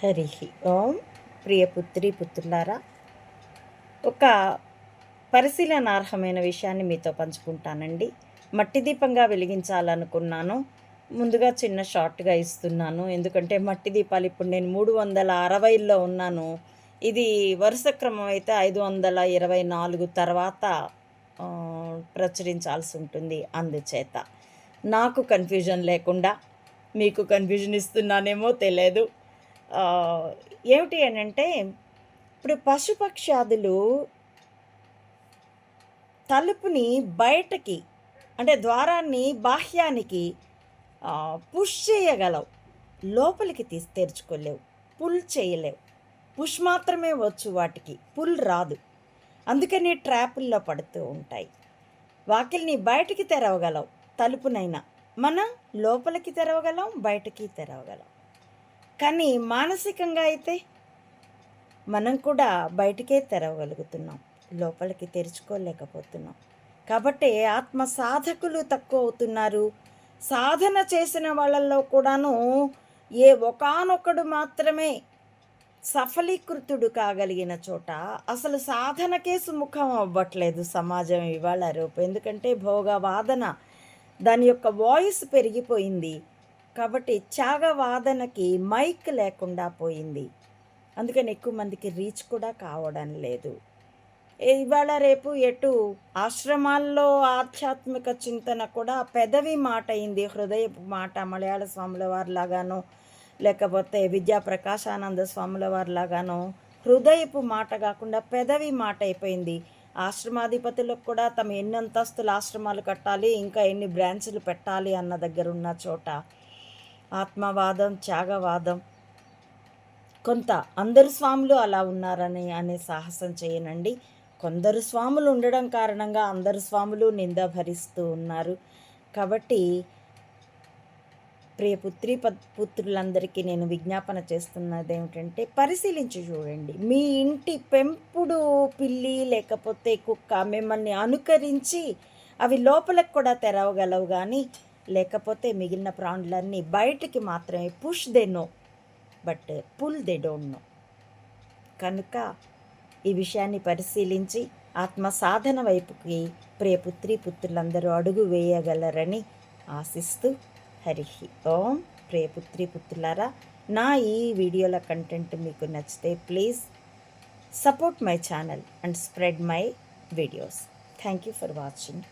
హరి ఓం ప్రియపుత్రి పుత్రులారా ఒక పరిశీలనార్హమైన విషయాన్ని మీతో పంచుకుంటానండి. మట్టి దీపంగా వెలిగించాలనుకున్నాను. ముందుగా చిన్న షార్ట్గా ఇస్తున్నాను. ఎందుకంటే మట్టి దీపాలు ఇప్పుడు నేను మూడు వందల అరవైలో ఉన్నాను. ఇది వరుస క్రమం అయితే ఐదు వందల ఇరవై నాలుగు తర్వాత ప్రచురించాల్సి ఉంటుంది. అందుచేత నాకు కన్ఫ్యూజన్ లేకుండా మీకు కన్ఫ్యూజన్ ఇస్తున్నానేమో తెలియదు ఏమిటి అని అంటే ఇప్పుడు పశుపక్షాదులు తలుపుని బయటకి అంటే ద్వారాన్ని బాహ్యానికి పుష్ చేయగలవు. లోపలికి తీసి తెరుచుకోలేవు. పుల్ చేయలేవు. పుష్ మాత్రమే వచ్చు వాటికి. పుల్ రాదు. అందుకని ట్రాపుల్లో పడుతూ ఉంటాయి. వాకిల్ని బయటికి తెరవగలవు. తలుపునైనా. మనం లోపలికి తెరవగలం బయటికి తెరవగలం. కానీ మానసికంగా అయితే మనం కూడా బయటికే తెరవగలుగుతున్నాం. లోపలికి తెరుచుకోలేకపోతున్నాం. కాబట్టి ఆత్మ సాధకులు తక్కువ అవుతున్నారు. సాధన చేసిన వాళ్ళల్లో కూడాను ఏ ఒకనొకడు మాత్రమే సఫలీకృతుడు కాగలిగిన చోట అసలు సాధనకే సుముఖం అవ్వట్లేదు సమాజం ఇవాళ రూపు. ఎందుకంటే భోగ వాదన దాని యొక్క వాయిస్ పెరిగిపోయింది. కాబట్టి త్యాగవాదనకి మైక్ లేకుండా పోయింది. అందుకని ఎక్కువ మందికి రీచ్ కూడా కావడం లేదు. ఇవాళ రేపు ఎటు ఆశ్రమాల్లో ఆధ్యాత్మిక చింతన కూడా పెదవి మాట అయింది. హృదయపు మాట మలయాళ స్వాముల వారిలాగాను లేకపోతే విద్యా ప్రకాశానంద స్వాముల వారిలాగాను హృదయపు మాట కాకుండా పెదవి మాట అయిపోయింది. ఆశ్రమాధిపతులకు కూడా తమ ఎన్ని అంతస్తుల ఆశ్రమాలు కట్టాలి ఇంకా ఎన్ని బ్రాంచ్లు పెట్టాలి అన్న దగ్గర ఉన్న చోట ఆత్మవాదం త్యాగవాదం. కొంత అందరు స్వాములు అలా ఉన్నారని అనే సాహసం చేయనండి. కొందరు స్వాములు ఉండడం కారణంగా అందరు స్వాములు నింద భరిస్తూ ఉన్నారు. కాబట్టి ప్రియ పుత్రి ప- పుత్రులందరికీ నేను విజ్ఞాపన చేస్తున్నది ఏమిటంటే పరిశీలించి చూడండి. మీ ఇంటి పెంపుడు పిల్లి లేకపోతే కుక్క మిమ్మల్ని అనుకరించి అవి లోపలకు కూడా తెరవగలవు కానీ లేకపోతే మిగిలిన ప్రాణులన్నీ బయటికి మాత్రమే push they know but pull they don't know కనుక ఈ విషయాన్ని పరిశీలించి ఆత్మ సాధన వైపుకి ప్రియపుత్రి పుత్రులందరూ అడుగు వేయగలరని ఆశిస్తూ హరిహి ఓం. ప్రియపుత్రి పుత్రులారా నా ఈ వీడియోల కంటెంట్ మీకు నచ్చితే please support my channel and spread my videos thank you for watching